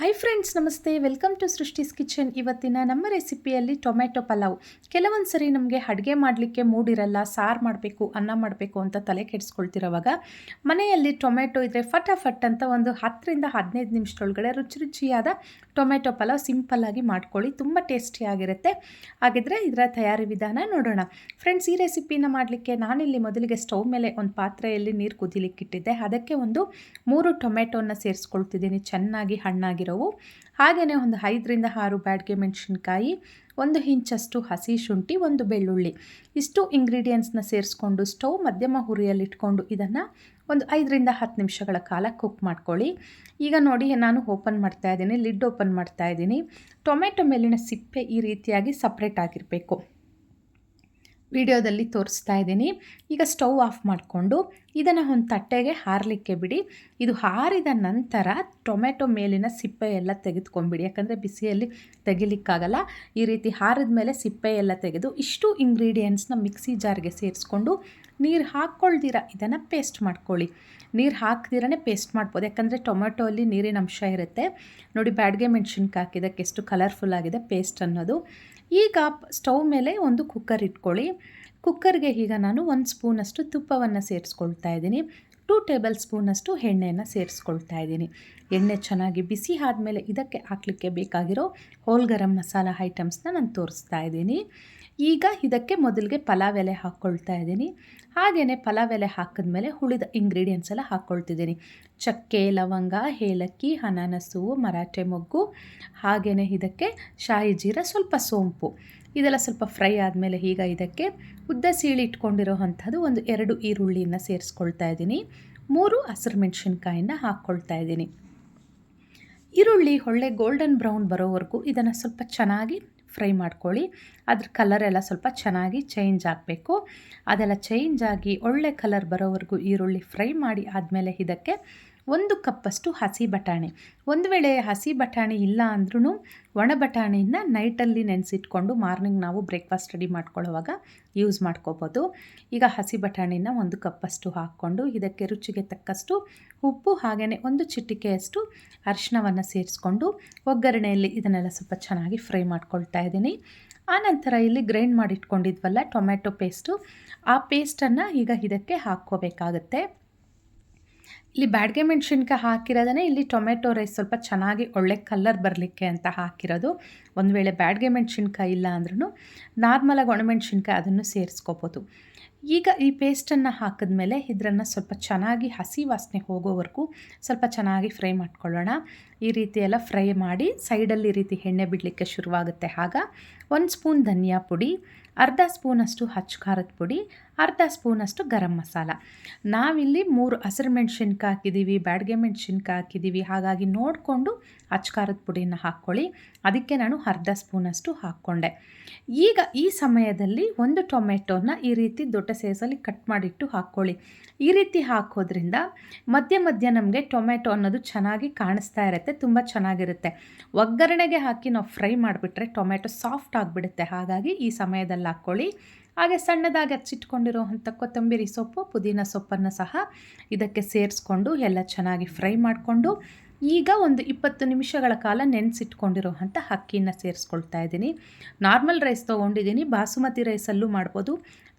High friends ನಮಸ್ತೆ. Welcome to ಸೃಷ್ಟಿಸ್ kitchen ಇವತ್ತಿನ ನಮ್ಮ ರೆಸಿಪಿಯಲ್ಲಿ ಟೊಮೆಟೊ ಪಲಾವ್. ಕೆಲವೊಂದು ಸರಿ ನಮಗೆ ಅಡುಗೆ ಮಾಡಲಿಕ್ಕೆ ಮೂಡಿರಲ್ಲ ಸಾರು ಮಾಡಬೇಕು, ಅನ್ನ ಮಾಡಬೇಕು ಅಂತ ತಲೆ ಕೆಡಿಸ್ಕೊಳ್ತಿರೋವಾಗ ಮನೆಯಲ್ಲಿ ಟೊಮೆಟೊ ಇದ್ದರೆ ಫಟಾಫಟ್ ಅಂತ ಒಂದು ಹತ್ತರಿಂದ ಹದಿನೈದು ನಿಮಿಷದೊಳಗಡೆ ರುಚಿ ರುಚಿಯಾದ ಟೊಮೆಟೊ ಪಲಾವ್ ಸಿಂಪಲ್ಲಾಗಿ ಮಾಡ್ಕೊಳ್ಳಿ. ತುಂಬ ಟೇಸ್ಟಿಯಾಗಿರುತ್ತೆ ಹಾಗಿದ್ರೆ ಇದರ ತಯಾರಿ ವಿಧಾನ ನೋಡೋಣ. ಫ್ರೆಂಡ್ಸ್ ಈ ರೆಸಿಪಿನ ಮಾಡಲಿಕ್ಕೆ ನಾನಿಲ್ಲಿ ಮೊದಲಿಗೆ ಸ್ಟೌವ್ ಮೇಲೆ ಒಂದು ಪಾತ್ರೆಯಲ್ಲಿ ನೀರು ಕುದಿಲಿಕ್ಕಿಟ್ಟಿದ್ದೆ. ಅದಕ್ಕೆ ಒಂದು ಮೂರು ಟೊಮೆಟೊನ ಸೇರಿಸ್ಕೊಳ್ತಿದ್ದೀನಿ. ಚೆನ್ನಾಗಿ ಹಣ್ಣಾಗಿರೋ ಹಾಗೆಯೇ ಒಂದು ಐದರಿಂದ ಆರು ಬ್ಯಾಡ್ಗೆ ಮೆಣಸಿನ್ಕಾಯಿ, ಒಂದು ಇಂಚಷ್ಟು ಹಸಿ ಶುಂಠಿ, ಒಂದು ಬೆಳ್ಳುಳ್ಳಿ. ಇಷ್ಟು ಇಂಗ್ರೀಡಿಯೆಂಟ್ಸ್ನ ಸೇರಿಸ್ಕೊಂಡು ಸ್ಟವ್ ಮಧ್ಯಮ ಹುರಿಯಲ್ಲಿ ಇಟ್ಕೊಂಡು ಇದನ್ನು ಒಂದು ಐದರಿಂದ ಹತ್ತು ನಿಮಿಷಗಳ ಕಾಲ ಕುಕ್ ಮಾಡ್ಕೊಳ್ಳಿ. ಈಗ ನೋಡಿ, ನಾನು ಓಪನ್ ಮಾಡ್ತಾ ಇದ್ದೀನಿ ಲಿಡ್ ಓಪನ್ ಮಾಡ್ತಾ ಇದ್ದೀನಿ. ಟೊಮೆಟೊ ಮೇಲಿನ ಸಿಪ್ಪೆ ಈ ರೀತಿಯಾಗಿ ಸಪ್ರೇಟ್ ಆಗಿರಬೇಕು. ವಿಡಿಯೋದಲ್ಲಿ ತೋರಿಸ್ತಾ ಇದ್ದೀನಿ. ಈಗ ಸ್ಟವ್ ಆಫ್ ಮಾಡಿಕೊಂಡು ಇದನ್ನು ಒಂದು ತಟ್ಟೆಗೆ ಹಾರಲಿಕ್ಕೆ ಬಿಡಿ. ಇದು ಹಾರಿದ ನಂತರ ಟೊಮೆಟೊ ಮೇಲಿನ ಸಿಪ್ಪೆ ಎಲ್ಲ ತೆಗೆದುಕೊಂಬಿಡಿ ಯಾಕಂದರೆ ಬಿಸಿಯಲ್ಲಿ ತೆಗಿಲಿಕ್ಕಾಗಲ್ಲ. ಈ ರೀತಿ ಹಾರಿದ ಮೇಲೆ ಸಿಪ್ಪೆ ಎಲ್ಲ ತೆಗೆದು ಇಷ್ಟು ಇಂಗ್ರೀಡಿಯೆಂಟ್ಸ್ನ ಮಿಕ್ಸಿ ಜಾರ್ಗೆ ಸೇರಿಸ್ಕೊಂಡು ನೀರು ಹಾಕ್ಕೊಳ್ದಿರ ಇದನ್ನು ಪೇಸ್ಟ್ ಮಾಡ್ಕೊಳ್ಳಿ. ನೀರು ಹಾಕ್ದಿರೇ ಪೇಸ್ಟ್ ಮಾಡ್ಬೋದು. ಯಾಕಂದರೆ ಟೊಮೆಟೊ ಅಲ್ಲಿ ನೀರಿನ ಅಂಶ ಇರುತ್ತೆ. ನೋಡಿ, ಬ್ಯಾಡ್ಗೆ ಮೆಣಸಿನ್ಕಾಯಿ ಹಾಕಿದ್ದಕ್ಕೆ ಎಷ್ಟು ಕಲರ್ಫುಲ್ ಆಗಿದೆ ಪೇಸ್ಟ್ ಅನ್ನೋದು. ಈಗ ಸ್ಟವ್ ಮೇಲೆ ಒಂದು ಕುಕ್ಕರ್ ಇಟ್ಕೊಳ್ಳಿ. ಕುಕ್ಕರ್ಗೆ ಈಗ ನಾನು ಒಂದು ಸ್ಪೂನಷ್ಟು ತುಪ್ಪವನ್ನು ಸೇರಿಸ್ಕೊಳ್ತಾ ಇದ್ದೀನಿ. ಟೂ ಟೇಬಲ್ ಸ್ಪೂನಷ್ಟು ಎಣ್ಣೆಯನ್ನು ಸೇರಿಸ್ಕೊಳ್ತಾ ಇದ್ದೀನಿ. ಎಣ್ಣೆ ಚೆನ್ನಾಗಿ ಬಿಸಿ ಆದಮೇಲೆ ಇದಕ್ಕೆ ಹಾಕಲಿಕ್ಕೆ ಬೇಕಾಗಿರೋ ಹೋಲ್ ಗರಂ ಮಸಾಲ ಐಟಮ್ಸ್ನ ನಾನು ತೋರಿಸ್ತಾ ಇದ್ದೀನಿ. ಈಗ ಇದಕ್ಕೆ ಮೊದಲಿಗೆ ಪಲಾವ್ ಎಲೆ ಹಾಕ್ಕೊಳ್ತಾ ಇದ್ದೀನಿ. ಹಾಗೆಯೇ ಪಲಾವ್ ಎಲೆ ಹಾಕಿದ್ಮೇಲೆ ಉಳಿದ ಇಂಗ್ರೀಡಿಯೆಂಟ್ಸ್ ಎಲ್ಲ ಹಾಕ್ಕೊಳ್ತಿದ್ದೀನಿ ಚಕ್ಕೆ, ಲವಂಗ, ಏಲಕ್ಕಿ, ಅನಾನಸು, ಮರಾಠೆ ಮೊಗ್ಗು ಹಾಗೆಯೇ ಇದಕ್ಕೆ ಶಾಹಿ ಜೀರ, ಸ್ವಲ್ಪ ಸೋಂಪು. ಇದೆಲ್ಲ ಸ್ವಲ್ಪ ಫ್ರೈ ಆದಮೇಲೆ ಈಗ ಇದಕ್ಕೆ ಉದ್ದ ಸೀಳಿ ಇಟ್ಕೊಂಡಿರೋ ಅಂಥದ್ದು ಒಂದು ಎರಡು ಈರುಳ್ಳಿಯನ್ನು ಸೇರಿಸ್ಕೊಳ್ತಾ ಇದ್ದೀನಿ. ಮೂರು ಹಸಿರು ಮೆಣಸಿನ್ಕಾಯಿನ ಹಾಕ್ಕೊಳ್ತಾ ಇದ್ದೀನಿ. ಈರುಳ್ಳಿ, ಒಳ್ಳೆ ಗೋಲ್ಡನ್ ಬ್ರೌನ್ ಬರೋವರೆಗೂ ಇದನ್ನು ಸ್ವಲ್ಪ ಚೆನ್ನಾಗಿ ಫ್ರೈ ಮಾಡ್ಕೊಳ್ಳಿ. ಅದ್ರ ಕಲರ್ ಎಲ್ಲ ಸ್ವಲ್ಪ ಚೆನ್ನಾಗಿ ಚೇಂಜ್ ಆಗಬೇಕು. ಅದೆಲ್ಲ ಚೇಂಜ್ ಆಗಿ ಒಳ್ಳೆ ಕಲರ್ ಬರೋವರೆಗೂ ಈರುಳ್ಳಿ ಫ್ರೈ ಮಾಡಿ ಆದಮೇಲೆ ಇದಕ್ಕೆ ಒಂದು ಕಪ್ಪಷ್ಟು ಹಸಿ ಬಟಾಣಿ. ಒಂದು ವೇಳೆ ಹಸಿ ಬಟಾಣಿ ಇಲ್ಲ ಅಂದ್ರೂ ಒಣ ಬಟಾಣಿನ ನೈಟಲ್ಲಿ ನೆನೆಸಿಟ್ಕೊಂಡು ಮಾರ್ನಿಂಗ್ ನಾವು ಬ್ರೇಕ್ಫಾಸ್ಟ್ ರೆಡಿ ಮಾಡ್ಕೊಳ್ಳೋವಾಗ ಯೂಸ್ ಮಾಡ್ಕೋಬೋದು. ಈಗ ಹಸಿ ಬಟಾಣಿನ ಒಂದು ಕಪ್ಪಷ್ಟು ಹಾಕ್ಕೊಂಡು ಇದಕ್ಕೆ ರುಚಿಗೆ ತಕ್ಕಷ್ಟು ಉಪ್ಪು ಹಾಗೆಯೇ ಒಂದು ಚಿಟಿಕೆಯಷ್ಟು ಅರಿಶಿನವನ್ನು ಸೇರಿಸ್ಕೊಂಡು ಒಗ್ಗರಣೆಯಲ್ಲಿ ಇದನ್ನೆಲ್ಲ ಸ್ವಲ್ಪ ಚೆನ್ನಾಗಿ ಫ್ರೈ ಮಾಡ್ಕೊಳ್ತಾ ಇದ್ದೀನಿ. ಆನಂತರ ಇಲ್ಲಿ ಗ್ರೈಂಡ್ ಮಾಡಿಟ್ಕೊಂಡಿದ್ವಲ್ಲ ಟೊಮೆಟೊ ಪೇಸ್ಟು. ಆ ಪೇಸ್ಟನ್ನು ಈಗ ಇದಕ್ಕೆ ಹಾಕ್ಕೋಬೇಕಾಗತ್ತೆ. ಇಲ್ಲಿ ಬ್ಯಾಡ್ಗೆ ಮೆಣಸಿನ್ಕಾಯಿ ಹಾಕಿರೋದನ್ನೇ ಇಲ್ಲಿ ಟೊಮೆಟೊ ರೈಸ್ ಸ್ವಲ್ಪ ಚೆನ್ನಾಗಿ ಒಳ್ಳೆ ಕಲ್ಲರ್ ಬರಲಿಕ್ಕೆ ಅಂತ ಹಾಕಿರೋದು. ಒಂದು ವೇಳೆ ಬ್ಯಾಡ್ಗೆ ಮೆಣಸಿನ್ಕಾಯಿ ಇಲ್ಲ ಅಂದ್ರೂ ನಾರ್ಮಲಾಗಿ ಒಣಮೆಣಸಿನ್ಕಾಯಿ ಅದನ್ನು ಸೇರಿಸ್ಕೋಬೋದು. ಈಗ ಈ ಪೇಸ್ಟನ್ನು ಹಾಕಿದ್ಮೇಲೆ ಇದರನ್ನು ಸ್ವಲ್ಪ ಚೆನ್ನಾಗಿ ಹಸಿ ವಾಸನೆ ಹೋಗೋವರೆಗೂ ಸ್ವಲ್ಪ ಚೆನ್ನಾಗಿ ಫ್ರೈ ಮಾಡ್ಕೊಳ್ಳೋಣ. ಈ ರೀತಿ ಎಲ್ಲ ಫ್ರೈ ಮಾಡಿ ಸೈಡಲ್ಲಿ ಈ ರೀತಿ ಎಣ್ಣೆ ಬಿಡಲಿಕ್ಕೆ ಶುರುವಾಗುತ್ತೆ. ಆಗ ಒಂದು ಸ್ಪೂನ್ ಧನಿಯಾ ಪುಡಿ, ಅರ್ಧ ಸ್ಪೂನಷ್ಟು ಹಚ್ಚ ಖಾರದ ಪುಡಿ, ಅರ್ಧ ಸ್ಪೂನಷ್ಟು ಗರಂ ಮಸಾಲ. ನಾವಿಲ್ಲಿ ಮೂರು ಹಸಿರು ಮೆಣಸಿನ್ಕಾಯಿ ಹಾಕಿದ್ದೀವಿ ಬ್ಯಾಡ್ಗೆ ಮೆಣಸಿನ್ಕಾಯಿ ಹಾಕಿದ್ದೀವಿ ಹಾಗಾಗಿ ನೋಡಿಕೊಂಡು ಹಚ್ಚ ಖಾರದ ಪುಡಿನ ಹಾಕ್ಕೊಳ್ಳಿ. ಅದಕ್ಕೆ ನಾನು ಅರ್ಧ ಸ್ಪೂನಷ್ಟು ಹಾಕ್ಕೊಂಡೆ. ಈಗ ಈ ಸಮಯದಲ್ಲಿ ಒಂದು ಟೊಮೆಟೋನ ಈ ರೀತಿ ದೊಡ್ಡ ಸೇಸಲ್ಲಿ ಕಟ್ ಮಾಡಿಟ್ಟು ಹಾಕ್ಕೊಳ್ಳಿ. ಈ ರೀತಿ ಹಾಕೋದ್ರಿಂದ ಮಧ್ಯ ಮಧ್ಯ ನಮಗೆ ಟೊಮೆಟೊ ಅನ್ನೋದು ಚೆನ್ನಾಗಿ ಕಾಣಿಸ್ತಾ ಇರುತ್ತೆ, ತುಂಬ ಚೆನ್ನಾಗಿರುತ್ತೆ. ಒಗ್ಗರಣೆಗೆ ಹಾಕಿ ನಾವು ಫ್ರೈ ಮಾಡಿಬಿಟ್ರೆ ಟೊಮೆಟೊ ಸಾಫ್ಟ್ ಆಗಿಬಿಡುತ್ತೆ. ಹಾಗಾಗಿ ಈ ಸಮಯದಲ್ಲಿ ಹಾಕ್ಕೊಳ್ಳಿ. ಹಾಗೆ ಸಣ್ಣದಾಗಿ ಹಚ್ಚಿಟ್ಕೊಂಡಿರೋವಂಥ ಕೊತ್ತಂಬರಿ ಸೊಪ್ಪು, ಪುದೀನ ಸೊಪ್ಪನ್ನು ಸಹ ಇದಕ್ಕೆ ಸೇರಿಸ್ಕೊಂಡು ಎಲ್ಲ ಚೆನ್ನಾಗಿ ಫ್ರೈ ಮಾಡಿಕೊಂಡು ಈಗ ಒಂದು ಇಪ್ಪತ್ತು ನಿಮಿಷಗಳ ಕಾಲ ನೆನೆಸಿಟ್ಕೊಂಡಿರೋವಂಥ ಅಕ್ಕಿನ ಸೇರಿಸ್ಕೊಳ್ತಾ ಇದ್ದೀನಿ. ನಾರ್ಮಲ್ ರೈಸ್ ತೊಗೊಂಡಿದ್ದೀನಿ, ಬಾಸುಮತಿ ರೈಸಲ್ಲೂ ಮಾಡ್ಬೋದು.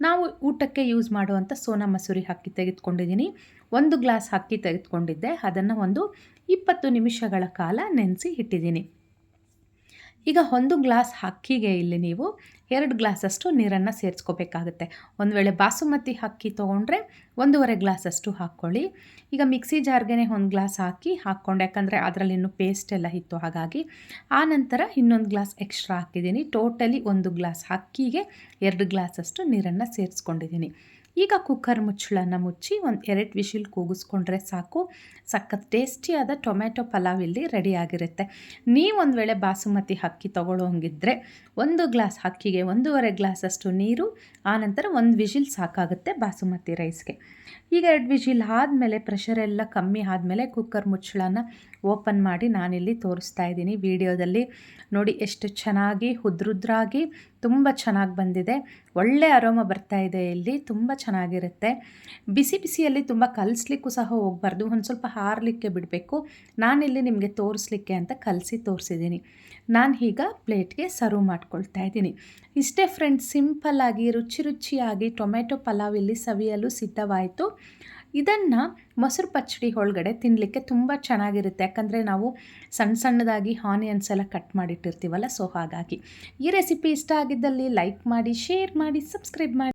ನಾವು ಊಟಕ್ಕೆ ಯೂಸ್ ಮಾಡುವಂಥ ಸೋನಾ ಮಸೂರಿ ಅಕ್ಕಿ ತೆಗೆದುಕೊಂಡಿದ್ದೀನಿ. ಒಂದು ಗ್ಲಾಸ್ ಅಕ್ಕಿ ತೆಗೆದುಕೊಂಡಿದ್ದೆ, ಅದನ್ನು ಒಂದು ಇಪ್ಪತ್ತು ನಿಮಿಷಗಳ ಕಾಲ ನೆನೆಸಿ ಇಟ್ಟಿದ್ದೀನಿ. ಈಗ ಒಂದು ಗ್ಲಾಸ್ ಅಕ್ಕಿಗೆ ಇಲ್ಲಿ ನೀವು ಎರಡು ಗ್ಲಾಸಷ್ಟು ನೀರನ್ನು ಸೇರಿಸ್ಕೋಬೇಕಾಗುತ್ತೆ. ಒಂದು ವೇಳೆ ಬಾಸುಮತಿ ಅಕ್ಕಿ ತೊಗೊಂಡ್ರೆ ಒಂದೂವರೆ ಗ್ಲಾಸಷ್ಟು ಹಾಕ್ಕೊಳ್ಳಿ. ಈಗ ಮಿಕ್ಸಿ ಜಾರ್ಗೆ ಒಂದು ಗ್ಲಾಸ್ ಹಾಕಿ ಹಾಕ್ಕೊಂಡು, ಯಾಕಂದರೆ ಅದರಲ್ಲಿ ಇನ್ನೂ ಪೇಸ್ಟ್ ಎಲ್ಲ ಇತ್ತು, ಹಾಗಾಗಿ. ಆ ನಂತರ ಇನ್ನೊಂದು ಗ್ಲಾಸ್ ಎಕ್ಸ್ಟ್ರಾ ಹಾಕಿದ್ದೀನಿ. ಟೋಟಲಿ ಒಂದು ಗ್ಲಾಸ್ ಅಕ್ಕಿಗೆ ಎರಡು ಗ್ಲಾಸಷ್ಟು ನೀರನ್ನು ಸೇರಿಸ್ಕೊಂಡಿದ್ದೀನಿ. ಈಗ ಕುಕ್ಕರ್ ಮುಚ್ಚಳನ್ನು ಮುಚ್ಚಿ ಒಂದು ಎರಡು ವಿಶಿಲ್ ಕೂಗಿಸ್ಕೊಂಡ್ರೆ ಸಾಕು. ಸಖತ್ ಟೇಸ್ಟಿಯಾದ ಟೊಮೆಟೊ ಪಲಾವ್ ಇಲ್ಲಿ ರೆಡಿಯಾಗಿರುತ್ತೆ ನೀವೊಂದು ವೇಳೆ ಬಾಸುಮತಿ ಅಕ್ಕಿ ತೊಗೊಳ್ಳೋ ಹಂಗಿದ್ರೆ ಒಂದು ಗ್ಲಾಸ್ ಅಕ್ಕಿಗೆ ಒಂದೂವರೆ ಗ್ಲಾಸಷ್ಟು ನೀರು ಆನಂತರ ಒಂದು ವಿಶಿಲ್ ಸಾಕಾಗುತ್ತೆ ಬಾಸುಮತಿ ರೈಸ್ಗೆ ಈಗ ಎರಡು ವಿಶಿಲ್ ಆದಮೇಲೆ ಪ್ರೆಷರ್ ಎಲ್ಲ ಕಮ್ಮಿ ಆದಮೇಲೆ ಕುಕ್ಕರ್ ಮುಚ್ಚಳನ ಓಪನ್ ಮಾಡಿ ನಾನಿಲ್ಲಿ ತೋರಿಸ್ತಾ ಇದ್ದೀನಿ. ವಿಡಿಯೋದಲ್ಲಿ ನೋಡಿ ಎಷ್ಟು ಚೆನ್ನಾಗಿ, ಉದ್ರುದ್ರಾಗಿ ತುಂಬ ಚೆನ್ನಾಗಿ ಬಂದಿದೆ. ಒಳ್ಳೆ ಅರೋಮ ಬರ್ತಾ ಇದೆ ಇಲ್ಲಿ, ತುಂಬ ಚೆನ್ನಾಗಿರುತ್ತೆ. ಬಿಸಿ ಬಿಸಿಯಲ್ಲಿ ತುಂಬ ಕಲಿಸ್ಲಿಕ್ಕೂ ಸಹ ಹೋಗಬಾರ್ದು, ಒಂದು ಸ್ವಲ್ಪ ಹಾರಲಿಕ್ಕೆ ಬಿಡಬೇಕು. ನಾನಿಲ್ಲಿ ನಿಮಗೆ ತೋರಿಸ್ಲಿಕ್ಕೆ ಅಂತ ಕಲಸಿ ತೋರಿಸಿದ್ದೀನಿ. ನಾನು ಈಗ ಪ್ಲೇಟ್ಗೆ ಸರ್ವ್ ಮಾಡ್ಕೊಳ್ತಾ ಇದ್ದೀನಿ. ಇಷ್ಟೇ ಫ್ರೆಂಡ್ಸ್, ಸಿಂಪಲ್ಲಾಗಿ, ರುಚಿ ರುಚಿಯಾಗಿ ಟೊಮೆಟೊ ಪಲಾವ್ ಇಲ್ಲಿ ಸವಿಯಲು ಸಿದ್ಧವಾಯಿತು. ಇದನ್ನು ಮೊಸರು ಪಚ್ಚಡಿ ಒಳಗಡೆ ತಿನ್ನಲಿಕ್ಕೆ ತುಂಬ ಚೆನ್ನಾಗಿರುತ್ತೆ. ಯಾಕಂದರೆ ನಾವು ಸಣ್ಣ ಸಣ್ಣದಾಗಿ ಆನಿಯನ್ಸ್ ಎಲ್ಲ ಕಟ್ ಮಾಡಿಟ್ಟಿರ್ತೀವಲ್ಲ, ಸೊ ಹಾಗಾಗಿ ಈ ರೆಸಿಪಿ ಇಷ್ಟ ಆಗಿದ್ದಲ್ಲಿ ಲೈಕ್ ಮಾಡಿ, ಶೇರ್ ಮಾಡಿ, ಸಬ್ಸ್ಕ್ರೈಬ್ ಮಾಡಿ.